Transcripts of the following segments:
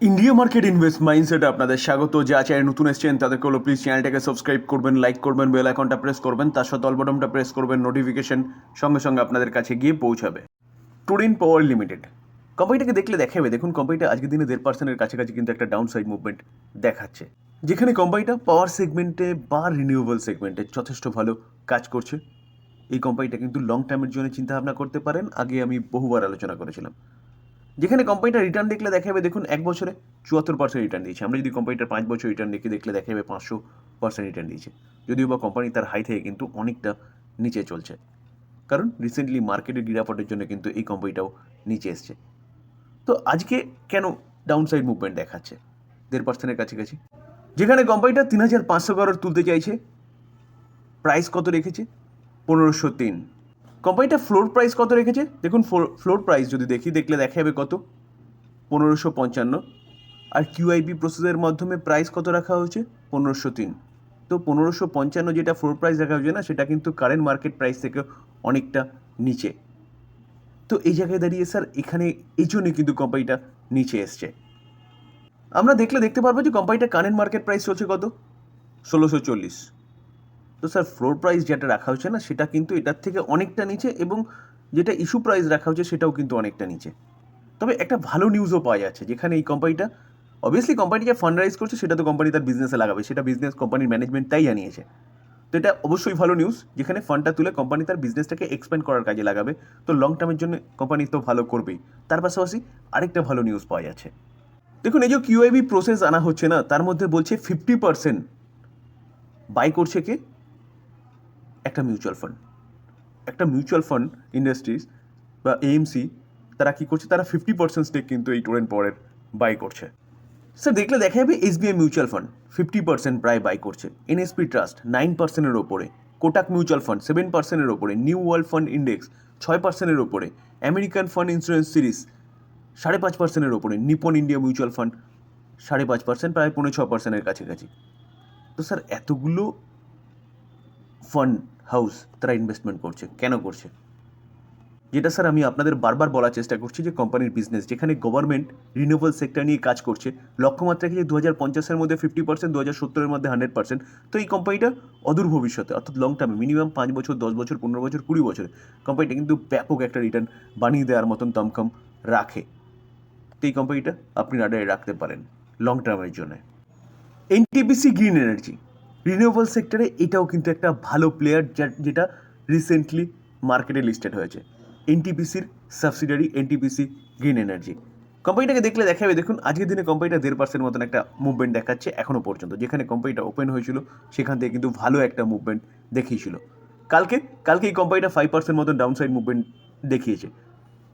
India market invest মাইন্ডসেটে আপনাদের স্বাগত। যা চ্যানেল নতুন এসেছেন, তাদেরকে হলো প্লিজ চ্যানেলটাকে সাবস্ক্রাইব করবেন লাইক করবেন বেল আইকনটা প্রেস করবেন, তার সাথে অলবটমটা প্রেস করবেন নোটিফিকেশন সঙ্গে সঙ্গে আপনাদের কাছে গিয়ে পৌঁছাবে। টুরিন পাওয়ার লিমিটেড কোম্পানিটাকে দেখলে দেখাবে, দেখুন কোম্পানিটা আজকের দিনে দেড় পার্সেন্টের কাছাকাছি কিন্তু একটা ডাউন সাইড মুভমেন্ট দেখাচ্ছে। যেখানে কোম্পানিটা পাওয়ার সেগমেন্টে বা রিনিউয়েবল সেগমেন্টে যথেষ্ট ভালো কাজ করছে। এই কোম্পানিটা কিন্তু লং টার্মের জন্য চিন্তা ভাবনা করতে পারেন। আগে আমি বহুবার আলোচনা করেছিলাম। যেখানে কোম্পানিটা রিটার্ন দেখলে দেখাবে, দেখুন, এক বছরে চুয়াত্তর পার্সেন্ট রিটার্ন দিয়েছে। আমরা যদি কোম্পানিটার পাঁচ বছর রিটার্ন দেখে, দেখলে দেখাবে পাঁচশো পার্সেন্ট রিটার্ন দিয়েছে। যদিও বা কোম্পানি তার হাই থেকে কিন্তু অনেকটা নিচে চলছে। কারণ রিসেন্টলি মার্কেটের গিরাপটের জন্য কিন্তু এই কোম্পানিটাও নিচে এসছে। তো আজকে কেন ডাউন সাইড মুভমেন্ট দেখাচ্ছে? দেড় পার্সেন্টের কাছাকাছি। যেখানে কোম্পানিটা তিন হাজার পাঁচশো করোড় তুলতে চাইছে প্রাইস কত রেখেছে? পনেরোশো তিন। কোম্পানিটা ফ্লোর প্রাইস কত রেখেছে? দেখুন ফ্লোর প্রাইস যদি দেখি, দেখলে দেখা যাবে কত? পনেরোশো পঞ্চান্ন। আর কিউআইপি প্রসেসের মাধ্যমে প্রাইস কত রাখা হয়েছে? পনেরোশো তিন। তো পনেরোশো পঞ্চান্ন যেটা ফ্লোর প্রাইস রাখা হয়েছে না, সেটা কিন্তু কারেন্ট মার্কেট প্রাইস থেকে অনেকটা নিচে। তো এই জায়গায় দাঁড়িয়ে স্যার এখানে, এই জন্যই কিন্তু কোম্পানিটা নিচে এসছে। আমরা দেখলে দেখতে পারব যে কোম্পানিটা কারেন্ট মার্কেট প্রাইস চলছে কত? ষোলোশো চল্লিশ। তো স্যার ফ্লোর প্রাইস যেটা রাখা হচ্ছে না, সেটা কিন্তু এটার থেকে অনেকটা নিচে এবং যেটা ইস্যু প্রাইস রাখা হচ্ছে সেটাও কিন্তু অনেকটা নিচে। তবে একটা ভালো নিউজও পাওয়া যাচ্ছে, যেখানে এই কোম্পানিটা অবভিয়াসলি কোম্পানি যে ফান্ড রাইজ করছে, সেটা তো কোম্পানি তার বিজনেসে লাগাবে, সেটা বিজনেস কোম্পানির ম্যানেজমেন্ট তাই জানিয়েছে। তো এটা অবশ্যই ভালো নিউজ যেখানে ফান্ডটা তুলে কোম্পানি তার বিজনেসটাকে এক্সপ্যান্ড করার কাজে লাগাবে। তো লং টার্মের জন্য কোম্পানি তো ভালো করবেই। তার পাশাপাশি আরেকটা ভালো নিউজ পাওয়া যাচ্ছে। দেখুন, এই যে কিউআইবি প্রসেস আনা হচ্ছে না, তার মধ্যে বলছে ফিফটি পার্সেন্ট বাই করছে কে? একটা মিউচুয়াল ফান্ড একটা মিউচুয়াল ফান্ড ইন্ডাস্ট্রিজ বা এএমসি তারা কী করছে? তারা ফিফটি পার্সেন্ট স্টেক কিন্তু এই টোরেন্ট পাওয়ারের বাই করছে। স্যার দেখলে দেখা যাবে SBI mutual fund fifty percent প্রায় বাই করছে। এনএসপি ট্রাস্ট নাইন পার্সেন্টের ওপরে। কোটাক মিউচুয়াল ফান্ড সেভেন পার্সেন্টের ওপরে। নিউ ওয়ার্ল্ড ফান্ড ইন্ডেক্স ছয় পার্সেন্টের ওপরে। আমেরিকান ফান্ড ইন্স্যুরেন্স সিরিজ সাড়ে পাঁচ পার্সেন্টের ওপরে। নিপন ইন্ডিয়া মিউচুয়াল ফান্ড সাড়ে পাঁচ পার্সেন্ট প্রায় পৌনে ছ পার্সেন্টের কাছাকাছি। তো স্যার এতগুলো ফান্ড হাউস, তারা ইনভেস্টমেন্ট করছে। কেন করছে? যেটা স্যার আমি আপনাদের বারবার বলার চেষ্টা করছি যে কোম্পানির বিজনেস যেখানে গভর্নমেন্ট রিনিউয়েবল সেক্টর নিয়ে কাজ করছে, লক্ষ্যমাত্রা যে দু হাজার পঞ্চাশের মধ্যে ফিফটি পার্সেন্ট দু হাজার সত্তরের মধ্যে হান্ড্রেড পার্সেন্ট তো এই কোম্পানিটা অদূর ভবিষ্যতে, অর্থাৎ লং টার্মে মিনিমাম পাঁচ বছর, দশ বছর, পনেরো বছর, কুড়ি বছরে কোম্পানিটা কিন্তু ব্যাপক একটা রিটার্ন বানিয়ে দেওয়ার মতন দমকম রাখে। তো এই কোম্পানিটা আপনি রাডারে রাখতে পারেন লং টার্মের জন্য। এনটিপিসি গ্রিন এনার্জি রিনিউয়েবল সেক্টরে এটাও কিন্তু একটা ভালো প্লেয়ার যেটা রিসেন্টলি মার্কেটে লিস্টেড হয়েছে। এনটিপিসির সাবসিডারি এনটিপিসি গ্রিন এনার্জি কোম্পানিটাকে দেখলে দেখাবে, দেখুন, আজকের দিনে কোম্পানিটা দেড় পার্সেন্ট মতন একটা মুভমেন্ট দেখাচ্ছে এখনও পর্যন্ত। যেখানে কোম্পানিটা ওপেন হয়েছিল, সেখান থেকে কিন্তু ভালো একটা মুভমেন্ট দেখিয়েছিল। কালকে কালকে এই কোম্পানিটা ফাইভ পার্সেন্ট মতন ডাউন সাইড মুভমেন্ট দেখিয়েছে।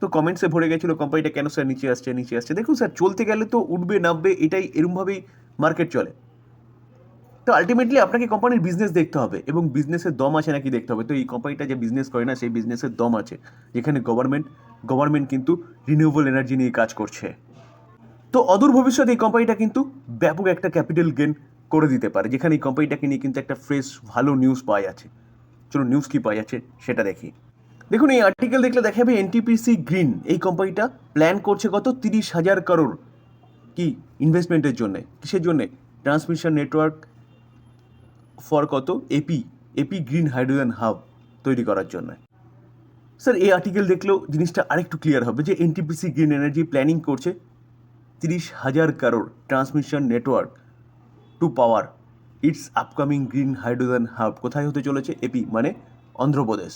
তো কমেন্টসে ভরে গেছিল কোম্পানিটা কেন স্যার নিচে আসছে নিচে আসছে। দেখুন স্যার চলতে গেলে তো উঠবে, নামবে, এটাই এরমভাবেই মার্কেট চলে। তো আলটিমেটলি আপনাকে কোম্পানির বিজনেস দেখতে হবে এবং বিজনেসের দম আছে নাকি দেখতে হবে। তো এই কোম্পানিটা যে বিজনেস করে না, সেই বিজনেসের দম আছে, যেখানে গভর্নমেন্ট গভর্নমেন্ট কিন্তু রিনিউয়েবল এনার্জি নিয়ে কাজ করছে। তো অদূর ভবিষ্যতে এই কোম্পানিটা কিন্তু ব্যাপক একটা ক্যাপিটাল গেন করে দিতে পারে, যেখানে এই কোম্পানিটাকে নিয়ে কিন্তু একটা ফ্রেশ ভালো নিউজ পাওয়া যাচ্ছে। চলো নিউজ কী পাওয়া যাচ্ছে সেটা দেখি। দেখুন, এই আর্টিকেল দেখলে দেখা যাবে এনটিপিসি গ্রিন এই কোম্পানিটা প্ল্যান করছে কত? তিরিশ হাজার করোড় কি ইনভেস্টমেন্টের জন্য, কিসের জন্যে? ট্রান্সমিশন নেটওয়ার্ক ফর কত? AP AP green hydrogen hub তৈরি করার জন্য। স্যার এই আর্টিকেল দেখলেও জিনিসটা আরেকটু ক্লিয়ার হবে যে এনটিপিসি গ্রিন এনার্জি প্ল্যানিং করছে তিরিশ হাজার কারোর transmission network to power its upcoming green hydrogen hub কোথায় হতে চলেছে? এপি মানে অন্ধ্রপ্রদেশ।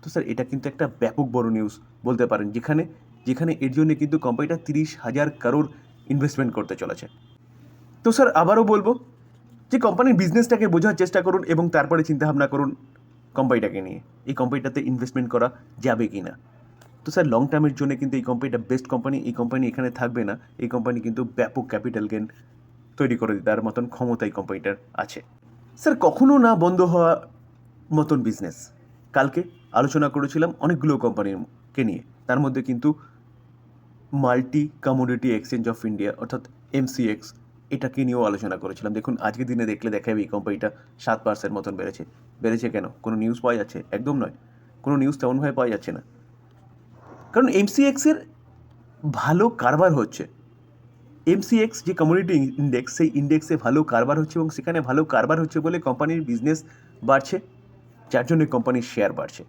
তো স্যার এটা কিন্তু একটা ব্যাপক বড় নিউজ বলতে পারেন, যেখানে যেখানে এর জন্য কিন্তু কোম্পানিটা তিরিশ হাজার কারোর ইনভেস্টমেন্ট করতে চলেছে। তো স্যার আবারও বলব যে কোম্পানির বিজনেসটাকে বোঝার চেষ্টা করুন এবং তারপরে চিন্তাভাবনা করুন কোম্পানিটাকে নিয়ে। এই কোম্পানিটাতে ইনভেস্টমেন্ট করা যাবে কি না তো স্যার লং টার্মের জন্য কিন্তু এই কোম্পানিটা বেস্ট কোম্পানি এই কোম্পানি এখানে থাকবে না। এই কোম্পানি কিন্তু ব্যাপক ক্যাপিটাল গেন তৈরি করে দেওয়ার মতন ক্ষমতা এই কোম্পানিটার আছে। স্যার কখনো না বন্ধ হওয়া মতন বিজনেস কালকে আলোচনা করেছিলাম অনেকগুলো কোম্পানিকে নিয়ে। তার মধ্যে কিন্তু multi commodity exchange of India অর্থাৎ এমসিএক্স এটাকে নিয়েও আলোচনা করেছিলাম। দেখুন, আজকের দিনে দেখলে দেখা যাবে এই কোম্পানিটা সাত পার্সেন্ট মতন বেড়েছে। বেড়েছে কেন? কোনো নিউজ পাওয়া যাচ্ছে? একদম নয়। কোনো নিউজ তেমনভাবে পাওয়া যাচ্ছে না। কারণ এমসিএক্সের ভালো কারবার হচ্ছে। এমসিএক্স যে কমিউনিটি ইন্ডেক্স সেই ইন্ডেক্সে ভালো কারবার হচ্ছে এবং সেখানে ভালো কারবার হচ্ছে বলে কোম্পানির বিজনেস বাড়ছে, যার জন্য কোম্পানির শেয়ার বাড়ছে।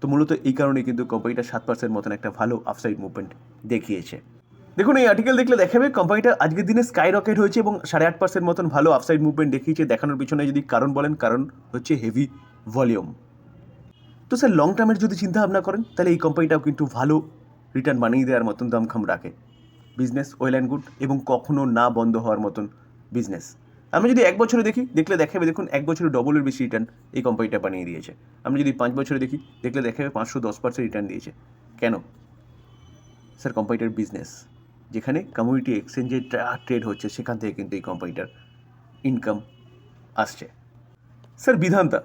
তো মূলত এই কারণে কিন্তু কোম্পানিটা সাত পার্সেন্ট মতন একটা ভালো আপসাইড মুভমেন্ট দেখিয়েছে। দেখুন, এই আর্টিকেল দেখলে দেখাবে কোম্পানিটা আজকের দিনে স্কাই রকেট হয়েছে এবং সাড়ে আট পার্সেন্ট মতন ভালো আপসাইড মুভমেন্ট দেখিয়েছে। দেখানোর পিছনে যদি কারণ বলেন, কারণ হচ্ছে হেভি ভলিউম তো স্যার লং টার্মের যদি চিন্তা ভাবনা করেন, তাহলে এই কোম্পানিটাও কিন্তু ভালো রিটার্ন বানিয়ে দেওয়ার মতন দামখাম রাখে। বিজনেস ওয়েল অ্যান্ড গুড এবং কখনো না বন্ধ হওয়ার মতন বিজনেস আমি যদি এক বছরে দেখি, দেখলে দেখাবে, দেখুন, এক বছরে ডবলের বেশি রিটার্ন এই কোম্পানিটা বানিয়ে দিয়েছে। আমি যদি পাঁচ বছরে দেখি, দেখলে দেখাবে পাঁচশো দশ পার্সেন্ট রিটার্ন দিয়েছে। কেন? স্যার কোম্পানিটার বিজনেস যেখানে কমিউনিটি এক্সচেঞ্জে ট্রেড হচ্ছে, সেখান থেকে কিন্তু এই কোম্পানিটার ইনকাম আসছে। স্যার বিধান্তা।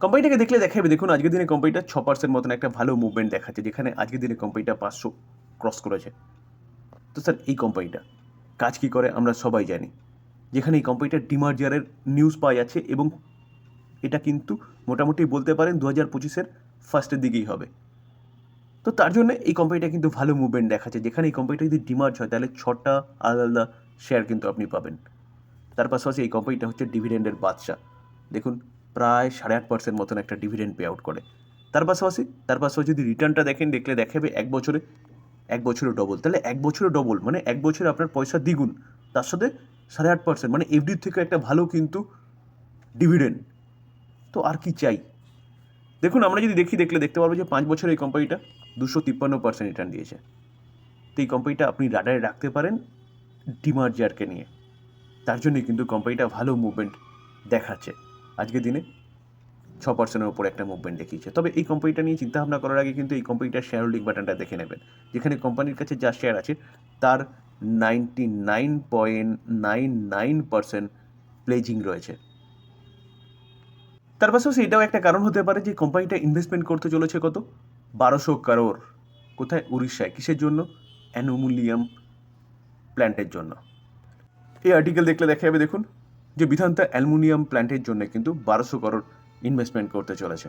কোম্পানিটাকে দেখলে দেখাবে, দেখুন আজকের দিনে কোম্পানিটা ছ পার্সেন্ট মতন একটা ভালো মুভমেন্ট দেখাচ্ছে, যেখানে আজকের দিনে কোম্পানিটা পাঁচশো ক্রস করেছে। তো স্যার এই কোম্পানিটা কাজ কী করে আমরা সবাই জানি। যেখানে এই কোম্পানিটার ডিমার্জারের নিউজ পাওয়া যাচ্ছে এবং এটা কিন্তু মোটামুটি বলতে পারেন দু হাজার পঁচিশের ফার্স্টের দিকেই হবে। তো তার জন্য এই কোম্পানিটা কিন্তু ভালো মুভমেন্ট দেখাচ্ছে। যেখানে এই কোম্পানিটা যদি ডিমার্জ হয়, তাহলে ছটা আলাদা আলাদা শেয়ার কিন্তু আপনি পাবেন। তার পাশাপাশি এই কোম্পানিটা হচ্ছে ডিভিডেন্ডের বাদশা দেখুন, প্রায় সাড়ে আট পার্সেন্ট মতন একটা ডিভিডেন্ড পে আউট করে। তার পাশাপাশি তার পাশাপাশি যদি রিটার্নটা দেখেন, দেখলে দেখাবে এক বছরে এক বছরে ডবল তাহলে এক বছরে ডবল মানে এক বছরে আপনার পয়সা দ্বিগুণ। তার সাথে সাড়ে আট পার্সেন্ট মানে এফডির থেকে একটা ভালো কিন্তু ডিভিডেন্ড তো আর কি চাই? দেখুন, আমরা যদি দেখি, দেখলে দেখতে পারব যে পাঁচ বছর এই কোম্পানিটা দুশো তিপ্পান্ন পার্সেন্ট রিটার্ন দিয়েছে। তো এই কোম্পানিটা আপনি রাডারে রাখতে পারেন ডিমার্জারকে নিয়ে। তার জন্যই কিন্তু কোম্পানিটা ভালো মুভমেন্ট দেখাচ্ছে। আজকের দিনে ছ পার্সেন্টের উপর একটা মুভমেন্ট দেখিয়েছে। তবে এই কোম্পানিটা নিয়ে চিন্তা ভাবনা করার আগে কিন্তু এই কোম্পানিটার শেয়ার হোল্ডিং বাটনটা দেখে নেবেন। যেখানে কোম্পানির কাছে যা শেয়ার আছে, তার ninety nine point nine nine percent pledging রয়েছে। তার পাশাপাশি এটাও একটা কারণ হতে পারে যে কোম্পানিটা ইনভেস্টমেন্ট করতে চলেছে কত? বারোশো কারোর। কোথায়? উড়িষ্যায়। কিসের জন্য? অ্যানোমুলিয়াম প্ল্যান্টের জন্য। এই আর্টিকেল দেখলে দেখা যাবে, দেখুন, যে বিধান্তা অ্যালুমিনিয়াম প্ল্যান্টের জন্য কিন্তু বারোশো করোড় ইনভেস্টমেন্ট করতে চলেছে।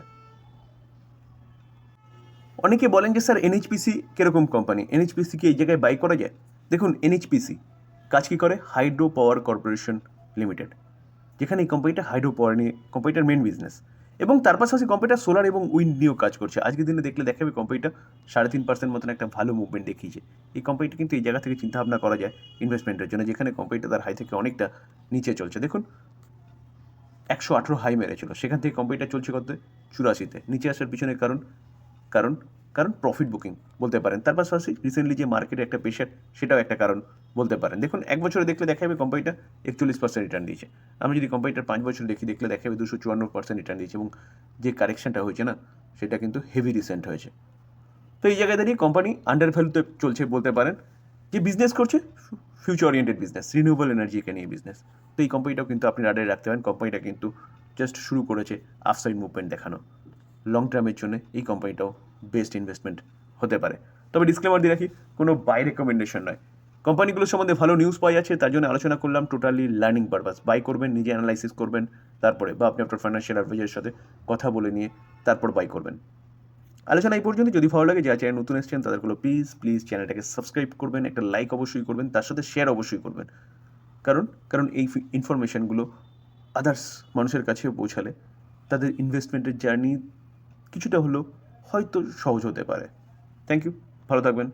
অনেকে বলেন যে, স্যার এনএইচপিসি কীরকম কোম্পানি এনএইচপিসি কি এই জায়গায় বাই করা যায়? দেখুন এনএইচপিসি কাজ কী করে? হাইড্রো পাওয়ার কর্পোরেশন লিমিটেড যেখানে এই কোম্পানিটা হাইড্রো পাওয়ার নিয়ে কোম্পানিটার মেন বিজনেস এবং তার পাশাপাশি কোম্পানিটা সোলার এবং উইন্ড নিয়েও কাজ করছে। আজকের দিনে দেখলে দেখাবে কোম্পানিটা সাড়ে তিন পার্সেন্ট মতন একটা ভালো মুভমেন্ট দেখিয়েছে। এই কোম্পানিটা কিন্তু এই জায়গা থেকে চিন্তাভাবনা করা যায় ইনভেস্টমেন্টের জন্য, যেখানে কোম্পানিটা তার হাই থেকে অনেকটা নিচে চলছে। দেখুন, একশো আঠেরো হাই মেরেছিল। সেখান থেকে কোম্পানিটা চলছে কত? চুরাশিতে। নিচে আসার পিছনে কারণ কারণ কারণ প্রফিট বুকিং বলতে পারেন। তার পাশাপাশি রিসেন্টলি যে মার্কেটে একটা প্রেশার সেটাও একটা কারণ। বলতে পারেন। দেখুন, এক বছরে দেখলে দেখা যাবে কোম্পানিটা একচল্লিশ পার্সেন্ট রিটার্ন দিয়েছে। আমি যদি কোম্পানিটার পাঁচ বছর দেখি, দেখলে দেখা যাবে দুশো চুয়ান্ন পার্সেন্ট রিটার্ন দিয়েছে এবং যে কারেকশনটা হয়েছে না, সেটা কিন্তু হেভি রিসেন্ট হয়েছে। তো এই জায়গায় দাঁড়িয়ে কোম্পানি আন্ডার ভ্যালুতে চলছে বলতে পারেন। যে বিজনেস করছে ফিউচার ওরিয়েন্টেড বিজনেস রিনিউয়েবল এনার্জিকে নিয়ে বিজনেস তো এই কোম্পানিটাও কিন্তু আপনি রাডারে রাখতে পারেন। কোম্পানিটা কিন্তু জাস্ট শুরু করেছে আফসাইড মুভমেন্ট দেখানো। লং টার্মের জন্য এই কোম্পানিটাও বেস্ট ইনভেস্টমেন্ট হতে পারে। তবে ডিসক্লেমার দিয়ে রাখি, কোনো বাই রেকমেন্ডেশন নয়। কোম্পানিগুলোর সম্বন্ধে ভালো নিউজ পাওয়া যাচ্ছে তার জন্য আলোচনা করলাম টোটালি লার্নিং পারপাস বাই করবেন, নিজে অ্যানালাইসিস করবেন, তারপরে বা আপনি আপনার ফাইন্যান্সিয়াল অ্যাডভাইজারের সাথে কথা বলে নিয়ে তারপর বাই করবেন। আলোচনা এই পর্যন্ত, যদি ভালো লাগে যা চ্যানেল নতুন এসছেন তাদেরগুলো প্লিজ প্লিজ চ্যানেলটাকে সাবস্ক্রাইব করবেন, একটা লাইক অবশ্যই করবেন, তার সাথে শেয়ার অবশ্যই করবেন। কারণ কারণ এই ইনফরমেশানগুলো আদার্স মানুষের কাছেও পৌঁছালে, তাদের ইনভেস্টমেন্টের জার্নি কিছুটা হলেও হয়তো সহজ হতে পারে। থ্যাংক ইউ ভালো থাকবেন।